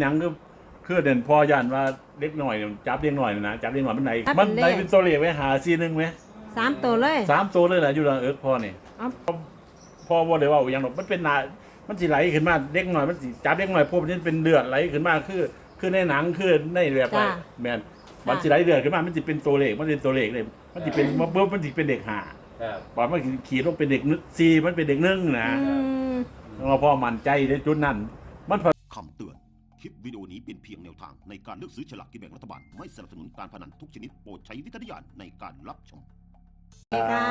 หยังก็คือเด่นพอย่านว่าเล็กหน่อยเนี่ยจับเล็กหน่อยนะจับเล็กหน่อยมันไหนถ้ามัเป็นนไหนเลขเป็นตัวเลขไว้หาซีหนึงไหมสามตัวเลย สามตัวเลยแหละอยู่ละเอิร์กพ่อนี่เอ้า พ่อว่าเลยว่าอย่างหรอกมันเป็นหนามันสิไหลขึ้นมาเล็กหน่อยมันสิจับเล็กหน่อยพวกมันเป็นเลือดไหลขึ้นมาคือ คือในหนังคือในแบบไปจ้ะแมนมันสิไหลเลือดขึ้นมามันสิเป็นตัวเลขมันเป็นตัวเลขเลยมันสิเป็นมันปุ๊บมันสิเป็นเด็กหาครับ บอกมันขี่ลงเป็นเด็กนึกซีมันเป็นเด็กนึ่งนะอืม เราพ่อมั่นใจในจุดนั้นมัน คำเตือน คลิปวิดีโอนี้เป็นเพียงแนวทางในการเลือกซื้อฉลากกินแบ่งรัฐบาล ไม่สนับสนุนการพนันทุกชนิดโปรดใช้วิจารณญาณในการรับชม สวัสดีค่ะ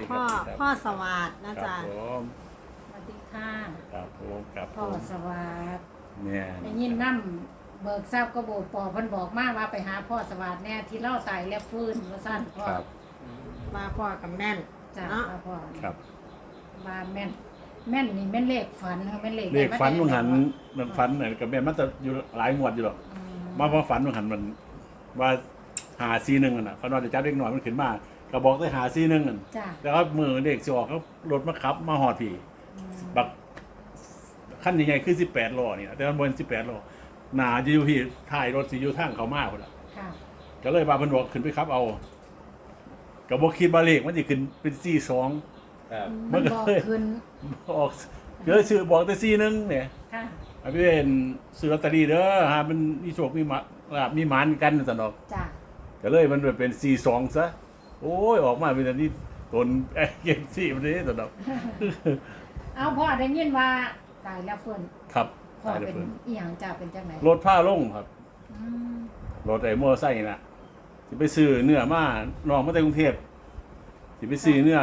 ดีพ่อครับพ่อสวัสดนะครัจ๊ะบผมสวัสดีค่ะครับผมครับผพ่อมสวัสดิ์เนี่ยได้ยินน้ำเบิกทราบก็บอกปอเพิ่นบอกมาว่าไปหาพ่อสวัสดิ์แน่ที่เล่าตายแล้วฟื้นว่าสั้นพ่อครับ มาพ่อกับแม่นจ้าเนาะว่าพ่อครับ ว่าแม่น แม่นนี่แม่นเลขฝันเหรอแม่นเลขเลขฝันมึงหันอืมันฝันไหนกับแม่มันจะอยู่หลายงวดอยู่หรอกมมาพอฝันมึงหันมัน ว่าหาซีหนึ่งอะนะฝันว่าจะจับเด็กหน่อยมันขึ้นมาก็บอกได้หาซีหนึ่งอะจ้าแล้วก็มือเด็กสิออกเขารถมาขับ มาหอดผีบักขั้นยังไงคือสิบแปดล้อนี่นะแต่มันบนสิบแปดล้อหนาจะอยู่พี่ถ่ายรถสิอยู่ทางเขามากคนละค่ะก็เลยบาเพิ่นบอกขึ้นไปขับเอาก็บอกคิดบาเลขมันจะขึ้นเป็นซีสอง ครับมัมันนก็บอกเลยขึ้นออกเยอะซื้อบอกแต่ซีหนึงเนี่ยค่ะอันนี้เป็นซื้อลอตเตอรี่เด้อฮะมันมีโชคมีหมาลาบมีหมานกันสนอกจ้าก็เลยมันเป็นซีสองซะโอ้ยออกมาเป็นอันนี้ตนไอ้เกมซีมันนี้สนอกเอาพ่อได้ยินว่าตายแล้วฟื้นครับพ่อตายแล้วเป็นเพิ่นอีหยังจ้าเป็นจังไหนรถผ้าลงครับ อืมรถไอ้มอเตอร์ไซค์น่ะสิไปซื้อเนื้อมาน้องมาจากกรุงเทพสิไปซื้อเนื้อ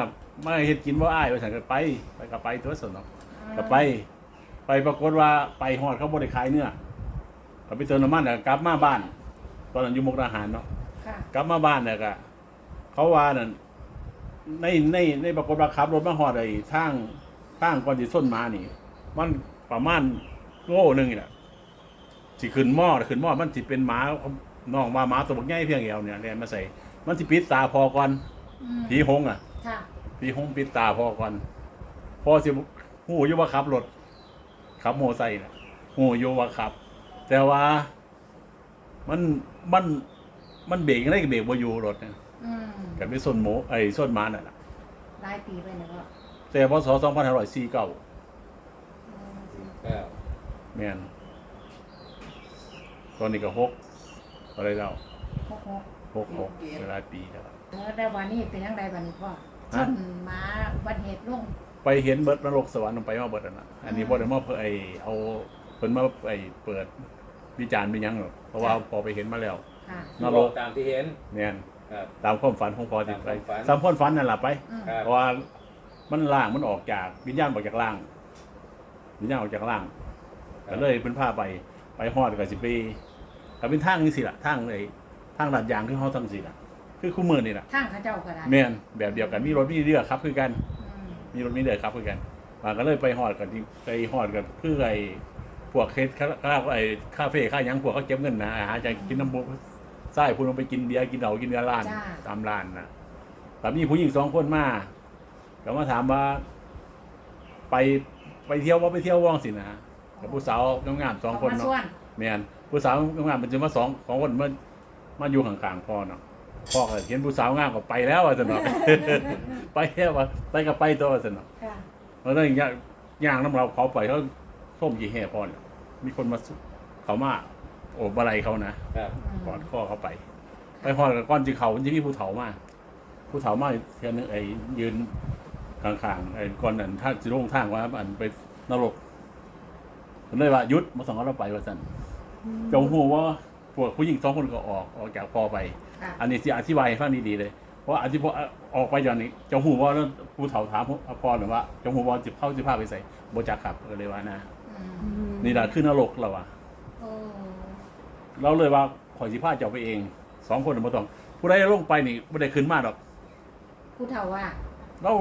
มาเฮ็ดกินว่าอ้ายว่าฉันก็ไป ไปก็ไปตัวสนอกก็ไป ไปปรากฏว่าไปฮอดเขาบริขายเนื้อก็ไปเติมน้ำมันแล้วกลับมาบ้าน ตอนนั้นอยู่มุกดาหารเนาะค่ะ กลับมาบ้านเนี่ยก็เขาว่านั่นในในในปรากฏว่าขับรถมาฮอดไอ้ทางทางก่อนสิส้นมานี่ มันประมาณโง่หนึงนี่แหละสิขึ้นหม้อขึ้นหม้อมันสิเป็นหมาน้องว่าหมาตัวบักใหญ่เพียงเอวเนี่ยเรียนมาใส่ มันสิปิดตาพอก่อนอืมผีหงอะ ค่ะ พี่ห้องปิดตาพ่อก่อนพ่อสิหูอยู่ว่าขับรถขับโมอไซค์นะหูอยู่ว่าขับ แต่ว่า มันมันมันเบรกยังไงก็เบรกบ่อยู่รถเนี่ยอืมกับไม่ส้นหมูไอ้ส้นหมานั่นแหละหลายปีไปแล้วก็แต่พศ2549ครับแม่นตอนนี้ก็หกอะไรแล้วหกหกหกหกเวลาปีแล้วเออแต่วันนี้เป็นยังไงวันนี้พ่อ ชฮะนหมาวันเหตุลงไปเห็นเบิดนรกสวรรค์ลงไปมาเบิดอันน่ะอันนี้บ่ได้มาเพื่อไอ้เอาเพิ่นมาไอ้เปิดวิจารณ์เป็นหยังหรอกเพราะว่าพอไปเห็นมาแล้วค่ะนนรรกกตามที่เห็นเนี่ยครับ ตามความฝันของพอที่ไปตามความฝันตามความฝันนั่นแหละไป อืมครับ เพราะว่ามันล่างมันออกจากวิญญาณออกจากล่าง วิญญาณออกจากล่างครับ ก็เลยเป็นผ้าไปไปฮอดกับสิปีก็เป็นทางนี่สิล่ะทางไอ้ทางลาดยางคือเฮาทั้งสิล่ะ คือคู่มือนี่ล่ะทางเข้าเจ้าก็ได้แม่นแบบเดียวกันมีรถมีเรือครับคือกัน อืมมีรถมีเรือครับคือกันมาก็เลยไปฮอดกันที่ไปฮอดกันคือไอ้พวกเคสค่าค่าไอ้คาเฟ่ค่าหยังพวกเขาเก็บเงินนะอาหารจะกินน้ำบุใช่พูดลงไปกินเบียร์กินเหล้ากินเนื้อร้าน จ้า ตามร้านนะแต่มีผู้หญิงสองคนมาก็มาถามว่า ไปไปเที่ยวว่าไปเที่ยวว่องสินะกับผู้สาวงามๆสองคนมาเนาะส่วนแม่นผู้สาวงามๆมันจะมาสองสองคนมามาอยู่ข้างๆพ่อเนาะ พ่อก็เห็นผู้สาวงามก็ไปแล้วอะสนเนาะไปแล้วว่าไปกับไปตัวสนเนาะค่ะแล้วนั่นอย่างย่างน้ำเราเขาไปเขาส้มกี่แห่พ่อเนี่ยมีคนมาเขามาโอบอะไรเขานะครับอืมกอดข้อเขาไป ไปพอดกับก้อนจีเขามันจะมีผู้เฒ่ามาผู้เฒ่ามาเทียนงไอ้ยืนกลางๆไอ้ก้อนนั้นถ้าจะลงทางว่าอันไปนรกผมเลยว่าหยุดมาสองเราไปว่าสัน จงหัวว่าพวกผู้หญิงสองคนก็ออกออกจากพอไป ค่ะอันนี้ที่อธิบายให้ฟังดีๆเลย เพราะว่าอธิบายออกไปอย่างนี้จงหูว่าแล้วผู้เฒ่าถามพอหรือว่าจงหูว่าจิบเข้าจิบผ้าไปใส่โบจักขับก็เลยว่านะอืมอืมนี่แหละคือนรกเราอะโอ้เราเลยว่าข่อยสิผ้าเจ้าไปเองสองคนน่ะบ่ต้องผู้ใดลงไปนี่บ่ได้ขึ้นมาดอก ผู้เฒ่าว่า เรา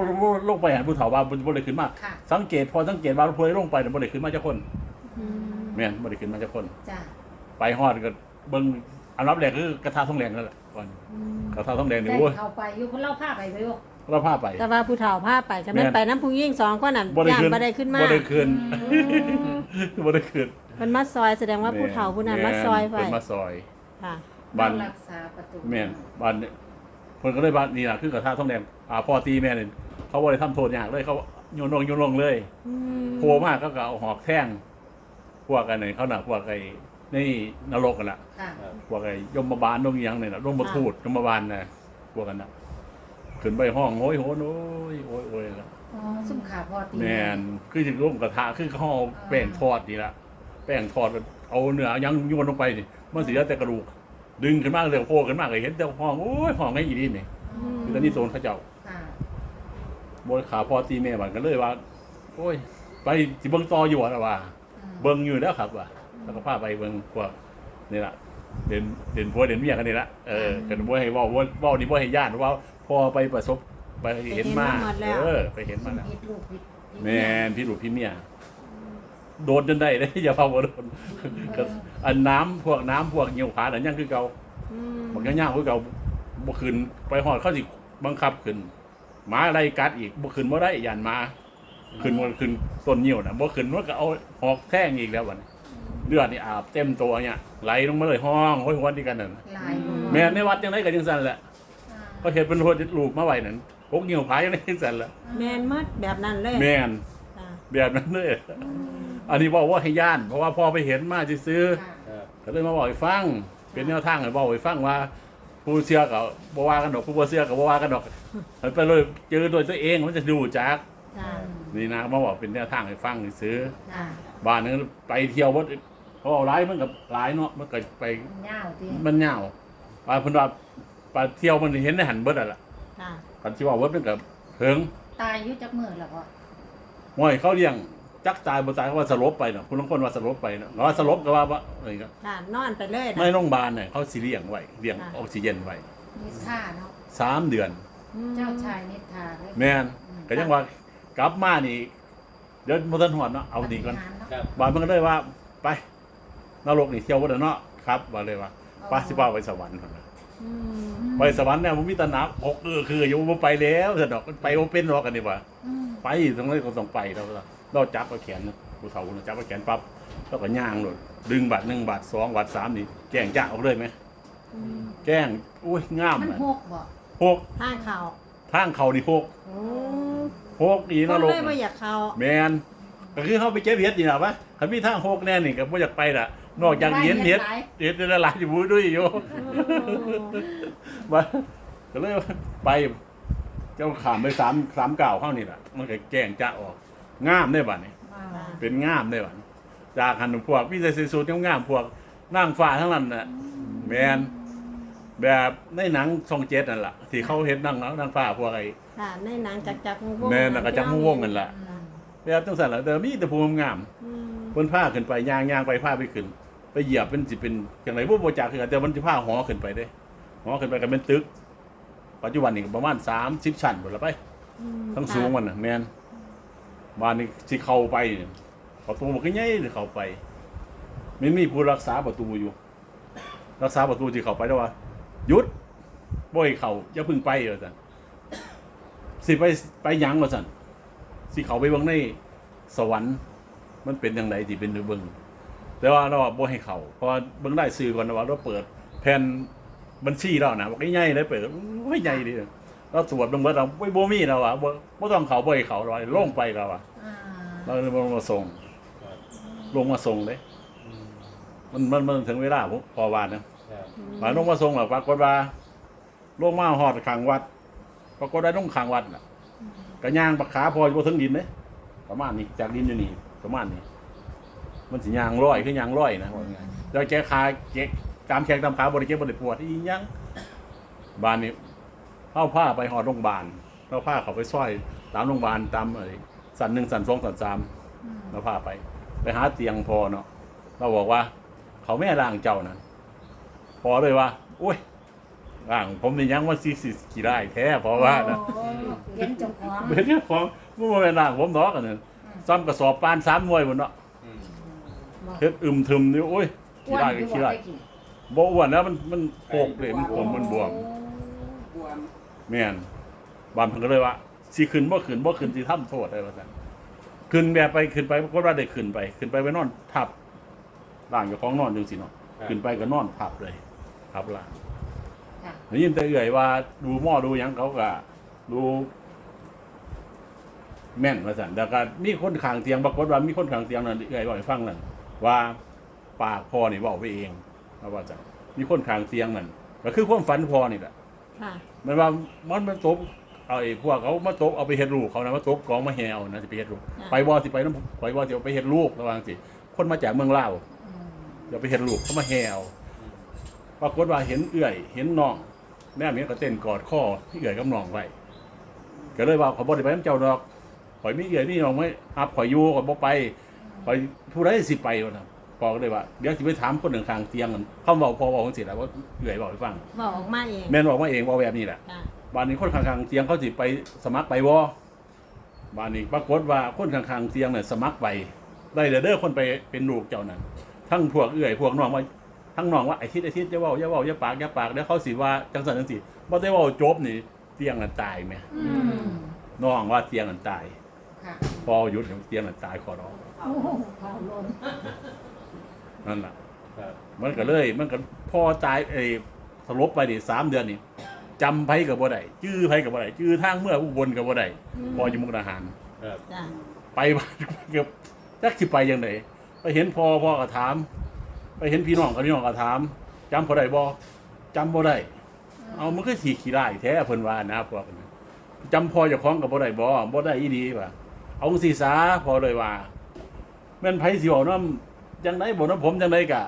ลงไปหาผู้เฒ่าว่าบ่ได้ขึ้นมา ค่ะ สังเกตพอสังเกตว่าผู้ใดลงไปน่ะบ่ได้ขึ้นมาเจ้าคนอืมแม่นบ่ได้ขึ้นมาเจ้าคน จ้าไปฮอดก็เบิ่งอันดับแรกคือกระทะทองแดงนั่นแหละ ก่อนอืมกระทะทองแดงนี่ได้โอ้ยเข้าไปอยู่คนเล่าผ้าไปไปอยู่เราพาไป แต่ว่าผู้เฒ่าพาไปจะไม่แม่นไปน้ำผู้ยิ่งสองก็นั่นบ่ได้ย่านขึ้น บ่ได้ขึ้นมาบ่ได้ขึ้นอืมบ่ได้ขึ้นคมันมาซอยแสดงว่าผู้เฒ่าผู้นั้นมาซอยไว้เพิ่นมาซอยค่ะ บ้านเรารักษาประตูแม่นบ้านเนี่ยเพิ่นก็เลยบ้านนี่ล่ะคือกระทะทองแดงอ่าพ่อตีแม่นี่เขาบ่ได้ทำโทษหยังเลยเขาโยนลงโยนลงเลยอืมโผล่มากก็ก็เอาหอกแท่งพวกกันนี่เขาน่ะพวกไอ้ นี่นรกกันล่ะค่ะ พวกไอ้ยมบาลนงอิหยังนี่น่ะยมทูตยมบาลน่ะพวกกันน่ะขึ้นไปห้องโอ้ยโหนโอ้ยโอ้ยโอ้ยล่ะอ๋อซุ่มขาพอตีแม่นคือสิร่มกระทะคือเขาเอาแป้งทอดนี่ล่ะแป้งทอดเอาเนื้อยังโยนลงไปนี่มันสิเหลือแต่กระดูก ดึงขึ้นมาเลยโผล่ขึ้นมาก็เห็นแต่ห้องโอ้ยห้องไอ้อีนี่นี่อืมคือตอนนี้โซนเขาเจ้าค่ะบนขาพอตีแม่บันก็เลยว่า โอ้ย ไปสิเบิ่งต่ออยู่อะว่าอืมเบิ่งอยู่แล้วครับว่า แล้วก็พาไปเบิ่งพวกนี่ล่ะเด่นเด่นผัวเด่นเมียกันนี่ละเออกันบ่ให้เว้าเว้าเว้านี่บ่ให้ญาติว่าพอไปประสบไปเห็นมาเออ ไปเห็นมาแล้วผิดลูกผิดผิดแม่นพี่ลูกพี่เมียโดนจนได้เด้อย่าพาบ่โดนก็อันน้ำพวกน้ำพวกเหี่ยวขาอันยังคือเก่าอืมบอกย่างๆคือเก่าบ่ขึ้นไปฮอดเขาสิบังคับขึ้นหมาอะไรกัดอีกบ่ขึ้นบ่ได้ยันหมาขึ้นมันขึ้นต้นเหี่ยวนะบ่ขึ้นมันก็เอาหอกแท่งอีกแล้ววันนี้ เลือดนี่อาบเต็มตัวเนี่ยไหลลงมาเลยห้องห้อยหวนที่กันนั่นลายลูกแม่ในวัดจังไดก็จังซั่นแหละอ่าก็เฮ็ดเป็นโทษลูกมาไว้นั่นพกเหี่ยวผายจังไดจังซั่นแหละแมนหมดแบบนั้นเลยแม่นค่ะแบบนั้นเลยอันนี้บอกว่าให้ย่าน เพราะว่าพ่อไปเห็นมาซื้อค่ะๆก็เลยมาบอกให้ฟังเป็นแนวทางให้บอกให้ฟังว่า ผู้เชื่อก็บ่ว่ากันดอกผู้บ่เชื่อก็บ่ว่ากันดอกให้ไปเลยเจอโดยตัวเองมันจะดูจักค่ะนี่นะมาบอกเป็นแนวทางให้ฟังซื้อ ค่ะ บ้านนึงไปเที่ยววัด เขาเอาหลายมันกับหลายเนาะมันก็ไปเงาตีมันเหงาไปเพิ่นว่าไปเที่ยวมันเห็นในหันเบิดอะล่ะค่ะคันสิว่าเบิดมันก็เพิงตายอยุจักมือแล้วก็ห้อยเขาเลี้ยงจักตายบ่ตายเขาว่าสลบไปเนาะคุณบางคนว่าสลบไปเนาะว่าสลบก็ว่าว่าอะไรก็ค่ะนอนไปเลยนะในโรงพยาบาลเนี่ยเขาสิเลี้ยงไว้เลี้ยงค่ะ ออกซิเจนไว้นิท่าเนาะสามเดือน อืมเจ้าชายนิทาเลยแม่นก็ยังว่ากลับมานี่เดี๋ยวบ่ทันฮอดเนาะเอาดีก่อนปฏิหารเนาะครับบ้านมันก็เลยว่าไป นรกนี่เที่ยวบ่ได้เนาะครับว่าเลยว่าไปสิพาไปสวรรค์พุ่นน่ะอืมไปสวรรค์เนี่ยมันมีแตหนักอกเออคืออยู่บ่ไปแล้วสะดอกไปบ่เป็นหรอกกันนี่ว่า อืมไปตรงนั้นก็ต้องไปเราเราจับเอาแขนนะผู้เฒ่าน่ะจับเอาแขนปั๊บแล้วก็ย่างโลดดึงบาทหนึ่งบาทสองบาทสามนี่แกล้งจ้าออกเลยไหมอืมแกล้งอุ้ยงามมันอะหกบ่หกทางเขาทางเขานี่หกโอ้หกอีนก็รกเลยว่าน่ะอยากเขาแมนก็คือเขาไปเก็บเห็ดนี่ล่ะวะคันมีทางหกแน่นี่ก็บ่อยากไปล่ะ นอกจากเห็นเห็ดเห็ดละลายอยู่ด้วยอยู่มาก็เลยไป เจ้าขามไปสามสามเก่าวเข้านี่แหละมันก็แกล้งจะออกงามได้บัดนี้อ่าเป็นงามได้บัดนี้จากหันพวกวิจัยสูตรงามๆพวกนั่งฟ้าทั้งนั้นน่ะแมนแบบในหนังทรงเจ็ดนั่นแหละที่เขาเห็นนั่งนั่งฟ้าพวกไอ้ค่ะในหนังจักจักวงแม่น่ะก็จักวงกันล่ะอืมแบบจังสันแหละแต่มีแต่ภูมิงามอืมเพิ่นผ้าขึ้นไปย่างย่างไปผ้าไปขึ้น ไปเหยียบเป็นสิเป็นอย่างไรพวกโบจากคือกันแต่มันจะผ้าหอขึ้นไปเด้หอขึ้นไปกันเป็นตึก ปัจจุบันนี่ก็ประมาณสามสิบชั้นหมดแล้วไป อืมทั้งสูงมันน่ะแมนบ้านนี้ที่เข้าไปเนี่ยประตูมันก็ใหญ่เลยเข้าไปมันมีผู้รักษาประตูอยู่ รักษาประตูที่เข้าไปแล้วว่าหยุดบ่ให้เข้าอย่าเพึ่งไปว่าซั่นสิไปไปหยังว่าซั่นสิเข้าไปเบิ่งในสวรรค์ มันเป็นจังไดที่เป็นเบิ่ง แต่ว่าเราบ่ให้เข้าเพราะว่าเบิ่งได้ซื้อก่อนนะว่าเราเปิดแผ่นบัญชีเรานะว่าใหญ่เลยเปิดโอ้ยใหญ่ดีเราตรวจลงเบิดเราไม่บ่มีแล้วอะบ่บ่ต้องเขาบ่ให้เขาเราลงไปแล้วอะอ่าเราเลยลงมาส่งครับลงมาส่งเลยอืมมันมันมันถึงเวลาผมพอวานนะครับอืมมาลงมาส่งแล้วปรากฏว่าลงมาฮอดข้างวัดปรากฏว่าลงข้างวัดน่ะก็ย่างปักขาพอบ่ถึงดินเด้ประมาณนี้จากดินอยู่นี่ประมาณนี้ มันสิย่างร้อยคือย่างร้อยนะว่าไงแล้วแกขาเจ๊กตามแขงตามขาบ่ได้เจ็บบ่ได้ปวดอีหยังบ้านนี้เข้าผ้าไปหอดโรงพยาบาลเข้าผ้าเขาไปซอยตามโรงพยาบาลตามไอ้สันหนึ่งสันสองสันสามอืมเราพาไป ไปหาเตียงพอเนาะเราบอกว่า เขาแม่ร่างเจ้านั้นพอเลยว่าอุ้ยร่างผมนี่ยังว่าซีสิกี่ได้แท้เพราะว่านะโอ้เห็นเจ้าของเป็นเรื่องของมันบ่แม่นร่างผมเนาะกันเนี่ยซ้ำกระสอบปานสามหน่วยบนเนาะอืมบอก เฮ็ดอึมทึมนี่โอ้ยอ้ขี้วนได้อก็ยู่ขี้บ่ได้ได้กี่บ่อ้วนแล้วมันมันโปกเลยมันผมมันบวมแม่นบานเพิ่นก็เลยว่าสิขึ้นบ่ขึ้นบ่ขึ้นสิทำโทษได้ว่าซั่นขึ้นแบบไปขึ้นไปปรากฏว่าได้ขึ้นไป ขึ้นไปไปนอนทับร่างเจ้าของนอนจังซี่เนาะครับขึ้นไปก็นอนพับเลยพับล่างค่ะได้ยินแต่เอื่อยว่าดูหม้อดูหยังเขาก็ดูแม่นว่าซั่นแต่ก็มีคนข้างเตียงปรากฏว่ามีคนข้างเตียงนั่นเอื่อยบอกให้ฟังนั่น ว่าปากพ่อนี่เว้าไปเองว่าว่าจังมีคนข้างเตียงนั่นก็คือความฝันพ่อนี่แหละค่ะ มันว่ามันมันตบเอาไอ้พวกเขามาตบเอาไปเฮ็ดลูกเขานะมาตบกองมาแหวนะสิไปเฮ็ดลูกะไปบ่สิไปน้ำไปบ่สิเอาไปเฮ็ดลูกระวังสิคนมาจากเมืองลาว อืมเดี๋ยวไปเฮ็ดลูกเขามาแหวปรากฏว่าเห็นเอื้อย เห็นน้อง แม่เมียก็เต้นกอดข้อที่เอื้อยกับน้องไว้ก็เลยว่าขอยบ่ได้ไปน้ำเจ้าดอกข่อยมีเอื้อยนี่น้องไว้อับข่อยอยู่ข่อยบ่ไป ข่อยผู้ใดสิไปวะนะพอก็เลยว่าเดี๋ยวสิไปถามคนหนึ่งข้างเตียงกันเขาเว้าพอเว้าจังซี่แหละว่าเอื้อยเว้าให้ฟังบอกออกมาเองแม่นบอกมาเองเว่าแบบนี้แหละค่ะบ้านนี้คนข้างๆเตียงเขาสิไปสมัครไปวอบ้านนี้ปรากฏว่าคนข้างๆเตียงเนี่ยสมัครไปได้เด้อเด้อคนไปเป็นลูกเจ้านั้นทั้งพวกเอื้อยพวกน้องว่าทั้งน้องว่าไอ้ทิศไอ้ทิศจะเว้าอย่าเว้าอย่าปากอย่าปากเดี๋ยวเขาสิว่าจังสันจังสิบ่ได้เว้าจบนี่เตียงน่ะตายแหมอืมน้องว่าเตียงน่ะตาย ค่ะ พอหยุดเตียงน่ะตายขอร้อง โอ้โหเผาลนนั่นล่ะครับมันก็เลย มันก็พอตายไอ้สลบไปนี่สามเดือนนี่จำไผกับบ่ได้จื้อไผกับบ่ได้จื้อทางเมื่ออุบลกับบ่ได้พออยู่มุกดาหาร ครับจ้ะไปบ้านเกือบจักสิไปยังไงไปเห็นพ่อพ่อก็ถาม ไปเห็นพี่น้องกับพี่น้องก็ถามจำเขาได้บ่จำบ่ได้ เอามันก็สีขี้ได้แท้เพิ่นว่านะพวกนั้นจำพ่อเจ้าของกับบ่ได้บ่บ่ได้อีดีว่าเอาสีสาพอเลยว่า แม่นไผสิเว้านำจังไดบ่นำผมจังไดกะ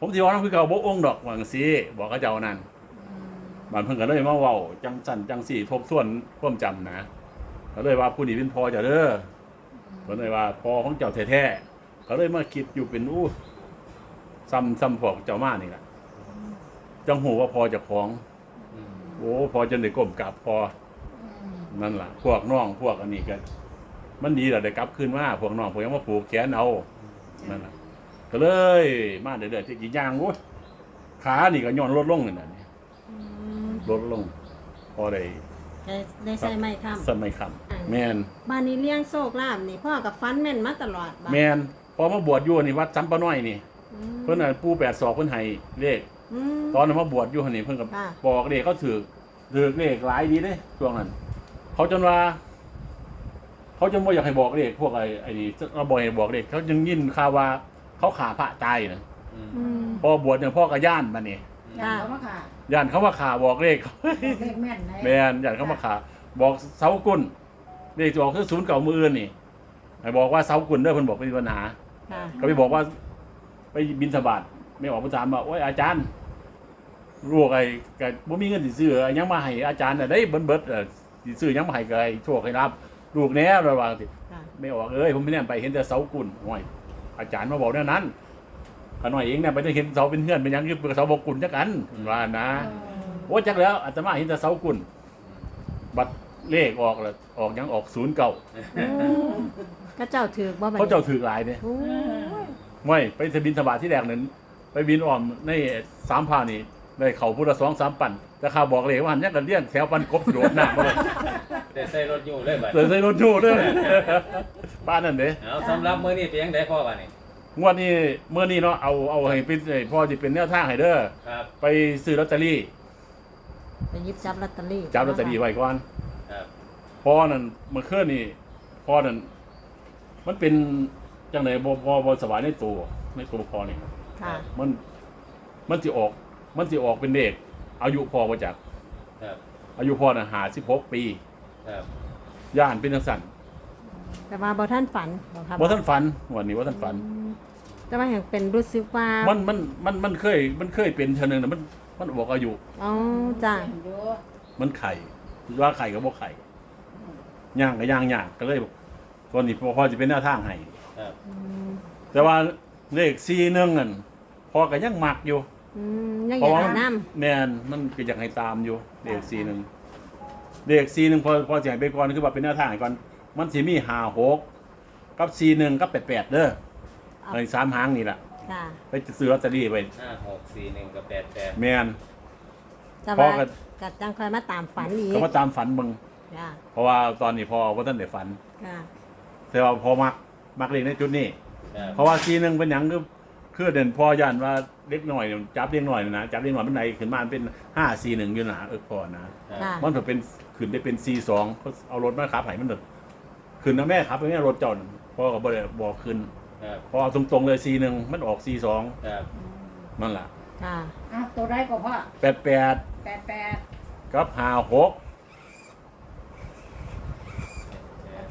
ผมสิเว้านำคือเก่าบ่องค์ดอกว่าจังซี่บอกเขาเจ้านั่นบานเพิ่นก็เลยมาเว้าจังสั่นจังสี่ทบทวนความจำนะก็เลยว่าผู้นี้เป็นพ่อเจ้าเด้อก็เลยว่าพอของเจ้าแท้ๆเขาเลยมาคิดอยู่เป็นอู้ซ้ำซ้ำพวกเจ้ามานี่แหละจังหูว่าพอเจะของอืมโอ้พอจนได้ก้มกราบพออืมนั่นล่ะ พวกน้องพวกอันนี้กัน มันดีแหละได้กลับคืนมาพวกน้องพวกยังมาผูกแขนเอานั่นล่ะก็เลยมาเดือดๆที่กี่ย่างโอ้ยขานี่ก็ย้อนลดลงนี่นะนี่อืมลดลง พอได้ได้ได้ใส่ไม้ค้ำ สมัยคำแมนบ้านนี้เลี้ยงโชคลาภนี่พ่อกับฟันแม่นมาตลอดบ้านแมนพอมาบวชอยู่นี่วัดซ้ำปะน้อยนี่ อืมเพิ่นน่ะปู่แปดศอกเพิ่นให้เลข อืม ตอนนั้นมาบวชอยู่หันนี่เพิ่นกับค่ะ บอกเลขเขาถือถือเลขหลายดีเด้ช่วงนั้น เขาจนว่า เขาจนว่าอยากให้บอกเลขพวกไอ้ไอ้นี่เราบอกให้บอกเลขเขายังยินข่าวว่าเขาขาพระตายนะอืมอืมพอบวชเนี่ยพ่อก็ย่านมาเนี่ยอย่างเขามาค่ะย่านเขามาขาบอกเลข เลขแม่นไหนแมนย่านเขามาขาบอกเสากุลเลขจะออกคือศูนย์เก่ามืออื่นนี่ให้บอกว่าเสากุลเด้อเพิ่นบอกไม่มีปัญหา ค่ะก็ไปบอกว่า ไปบินสบาทไม่ออกประจานบอกโอ้ยอาจารย์ลูกไอ้ก็บ่มีเงินสิซื้ออิหยังมาให้อาจารย์น่ะได้เบิ่นเบิดเอ่อสิซื้ออิหยังมาให้ก็ให้โชคให้รับ ลูกแหน่ระวังสิค่ะไม่ออกเอ้ยผมไม่แน่ไปเห็นแต่เสากุลโอ้ยอาจารย์มาบอกแนวนั้นขน่อยเองเนี่ยไปได้เห็นเสาเป็นเพื่อนเป็นหยังคือเสาบอกกุลจักกันว่านะเออโอ้จักแล้วอาตมาเห็นแต่เสากุลบัตรเลขออกแล้วออกหยังออกศูนย์เก่าอืมก็เจ้าถือบ่บัดนี้เขาเจ้าถือหลายเนี่ย โอ้ย ไม่ไปทะบินธบาตที่แรกนั้นไปบินอ้อมในสามพานี่ ได้เขาพุทธสองสามปั่นราคาบอกเลยว่าหันยังกันเลี้ยงแถวปันกบโดดหน้ามาเลยได้ใส่รถอยู่เลยบัดเลยใส่รถอยู่ด้วยบ้านนั่นเด้เอาสำหรับมื้อนี้เป็นยังไงพ่อบัดนี้งวดนี้เมื่อนี้เนาะเอาเอาให้เป็นให้พ่อจะเป็นแนวทางให้เด้อครับ ไปซื้อลอตเตอรี่ไปหยิบจับลอตเตอรี่จับลอตเตอรี่ไว้ก่อนครับพ่อนั่นเมื่อคืนนี่พ่อนั่นมันเป็นจังไหนบ่บ่บ่สบายในตัวในตัวพ่อนี่ค่ะมันมันสิออก มันสิออกเป็นเด็ก อายุพ่อบ่จักครับอายุพ่อน่ะ56ปี ครับย่านเป็นจังซั่นแต่ว่าบ่ท่านฝันบ่ครับบ่ทันฝันวันนี้บ่ทันฝัน อืมแต่ว่าแห่งเป็นรู้สึกว่ามันมันมันมันเคยมันเคยเป็นเทื่อนึงน่ะมันมันบอกอายุ อ๋อจ้ะเห็นอยู่มันไข่ว่าไข่ก็บ่ไข่ย่างก็ย่างยากก็เลยตอนนี้พ่อพ่อสิเป็นแนวทางให้ ครับ อืมแต่ว่าเลข41นั่นพ่อก็ยังมักอยู่ อืมยังเพอยาราะกว่าให้น้แม่นมันก็อยากให้ตามอยู่เลข41เลข41พอพอสิให้ไปก่อนคือว่าเป็นแนวทางให้ก่อนมันสิมี56กับ41กับ88เด้อำเอาไอ้สามหางนี่ล่ะค่ะไปซื้อลอตเตอรี่ไว้ห้าหกสี่หนึ่งกับแปดแปดแม่นแต่พ่อว่าก็ กัดจังคอยมาตามฝันอีกก็มาตามฝันเบิ่งจ้ะเพราะว่าตอนนี้พ่อบ่ทันได้ฝัน ค่ะแต่ว่าพอมักมักเลขในจุดนี้ ครับเพราะว่าทีหนึงเป็นหยังคือ คือเด่นพ่อย่านว่าเล็กหน่อยเนี่ยจับเล็กหน่อยนะจับเล็กหน่อยมันไหนขึ้นมามันเป็นห้าสี่หนึ่งอยู่หนาเออพอนะค่ะ มันถึงเป็นขึ้นได้เป็นซีสองเขาเอารถมาขับให้มันเถอะขึ้นนะแม่ขับไปแม่รถเจ้าน่ะพ่อก็บอกบอกขึ้นครับพอเอาตรงๆเลยซีหนึ่งมันออกซีสองครับนั่นแหละค่ะ อะตัวใดก็พ่อแปดแปดแปดแปดกับห้าหก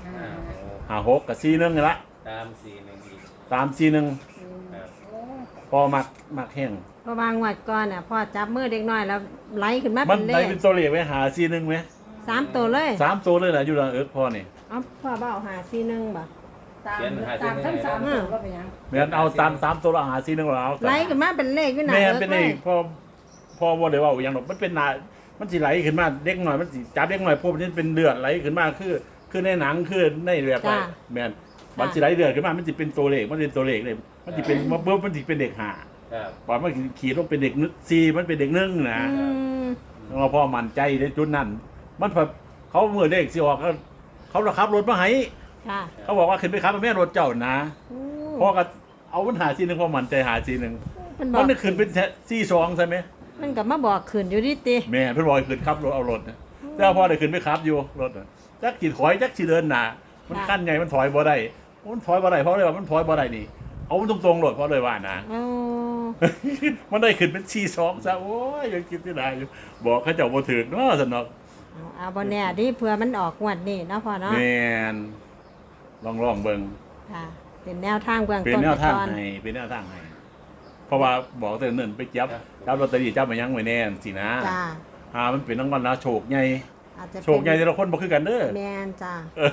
ห้าหกห้าหกกับซีหนึ่งนี่ละตามสี่หนึ่งอีกตามซีหนึ่ง ครับโอ้พอมักมักแห้งเพราะบางวัดก่อนน่ะพ่อจับมือเด็กน้อยแล้วไหลขึ้นมามัเป็นนเลได้ขเป็นตัวเลขไว้หาซีหนึ่งไหมสามตัวเลยสามตัวเลยนะอยู่หลังเอิร์กพอนี่เอาพ่อเบาหาซีหนึ่งบ่ตามตามทั้งสามตัวก็เป็นหยังแม่นเอาตามสามตัวเราหาซีหนึ่งเราเอาไหลขึ้นมาเป็นเลขอยู่หนาแม่นเอิ้เป็นเลเอยยพอพอว่าเดี๋ยวว่าอย่างหนอกมันเป็นหนามันสิไหลขึ้นมาเด็กหน่อยมันสิจับเด็กหน่อยพวกนี้เป็นเลือดไหลขึ้นมาคือ คือในหนังคือในแบบไปแม่น มันสิไหลเลือดขึ้นมา มันสิเป็นตัวเลขมันเป็นตัวเลขเลย มันสิเป็นมันเบิ่มมันสิเป็นเด็กหาครับปล่อยมันขี่ลงเป็นเด็กนึกซีมันเป็นเด็กนึ่งนะอืมเราพอมั่นใจในจุดนั้น มันพอเขาเมื่อเด็กสิออกก็เขาระขับรถมาให้ค่ะเขาบอกว่าขึ้นไปขับแม่รถเจ้านะโอ้พอก็เอาปัญหาซีหนึ่งพอมั่นใจหาซีหนึ่งมันบอมักนได้ขึ้นเป็นซีสองใช่ไหมมันก็มาบอกขึ้นอยู่ดิติแม่เพิ่นบอกให้ขึ้นขับรถเอารถนะแต่ว่าพอได้ขึ้นไปขับอยู่รถน่ะจักขีดถอยจักขีเดินหนามันขั้นใหญ่มันถอยบ่ได้ มันถอยบ่ได้เพราะเลยว่ามันถอยบ่ได้นี่ เอามันตรงๆรถเพราะเลยว่านะโอ้มันได้ขึ้นเป็นซีสองซะโอ้ยยังคิดที่ได้อยู่บอกเขาเจ้าบ่ถึกเนาะสนอกเอาเอาบ่แน่ดิเผื่อมันออกงวดนี้เนาะพ่อเนาะแม่นลองลองเบิ่ง ค่ะ เป็นแนวทางเบื้องเป็นต้นแนวทางไปก่อนให้เป็นแนวทางให้เพราะว่าบอกแต่เนิ่นไปจับจับลอตเตอรี่จับมายังไว้แน่สินะจ้าอ่ามันเป็นรางวัลนะโชคใหญ่อาจจะโชคใหญ่แต่ละคนบ่คือกันเด้อแมนจ้าเออ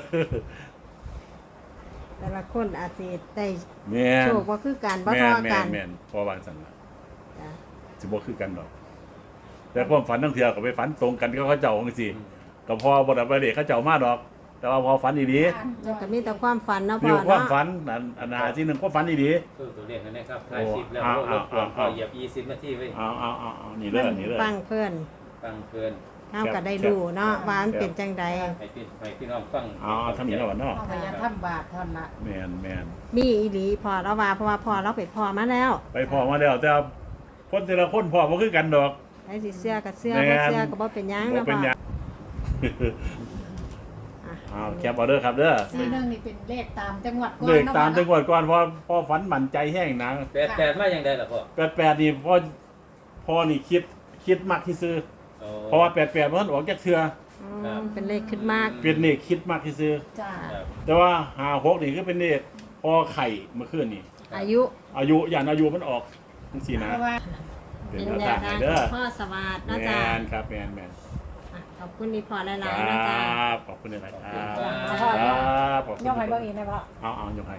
แต่ละคนอาจสิได้แม่นโชคบ่คือกันบ่แม่เท่านแม่กันนแม่นเพราะว่าสั่นล่ะจ้ะสิบ่คือกันดอก แต่ความฝันทั้งเทื่อก็ไปฝันตรงกันกับเขาเจ้าจังซี่ก็พอบ่ได้ไปเด็กเขาเจ้ามาดอก แต่ว่าพอฝันดีมันก็มีแต่ความฝันเนาะๆพ่มีอความเนาะฝันอันอันหาที่หนึงความฝันดีคือตัวเลขนั่นนะครับถ่ายคลิปแล้วโอ้รบกวนเอาพเอาอเหยียบยี่สิบนาทีไว้ๆเอาเอาเอาเอานี่เด้อนี่เด้อ ฟังเพื่อน ฟังเพื่อน เฮาก็ได้รู้เนาะว่ามันเป็นจังใดให้พี่ให้พี่น้องฟังเอาเอาทำนี้แล้วกันเนาะ เอาไปยันทำบาทเท่านนละแม่นแม่นมีอีหลีพอแล้วว่าเพราะว่าพอเราเป็นพอมาแล้วไปพอมาแล้วแต่ว่าคนแต่ละคนพอบ่คือกันดอก ไอ้สิเสื้อกับเสื้อแม่บ่น เสื้อก็บ่เป็นหยังบ่เนาะเป็นพ่อหยังอะเอาแคปเอาเด้อครับเด้อซีหนึงนี่เป็นเลขตามจังหวัดก่อนเลขนะตามจังหพ่อวัดก่อนพอพอฝันมั่นใจแห้งนะแปดแปดมาอย่างใดล่ะพ่อแปดแปดนี่พอพอนี่คิดคิดมากที่ซื้อโอ้ เพราะว่าแปดแปดมันออกจากเทืออืครับมเป็นเลขขึ้นมากเป็นเลขคิดมากที่ซื้อจ้าครับ แต่ว่าหาหกนี่ก็เป็นเลขพอไข่เมื่อคืนนี่ อายุอายุอย่างอายุมันออกทั้งสี่นะเพราะว่า เป็นเป็นแนวแนทาวงทางให้เด้อของพ่อสวัสดิ์แมนะจ๊ะนครับแมนแมนอะขอบคุณอีพอหคลายๆนะจ๊ะ รับขอบคุณหลายๆครับขอบคุณครับขอบคุณย่อให้เบิ่งอีกนะพ่อ เอาเอายกให้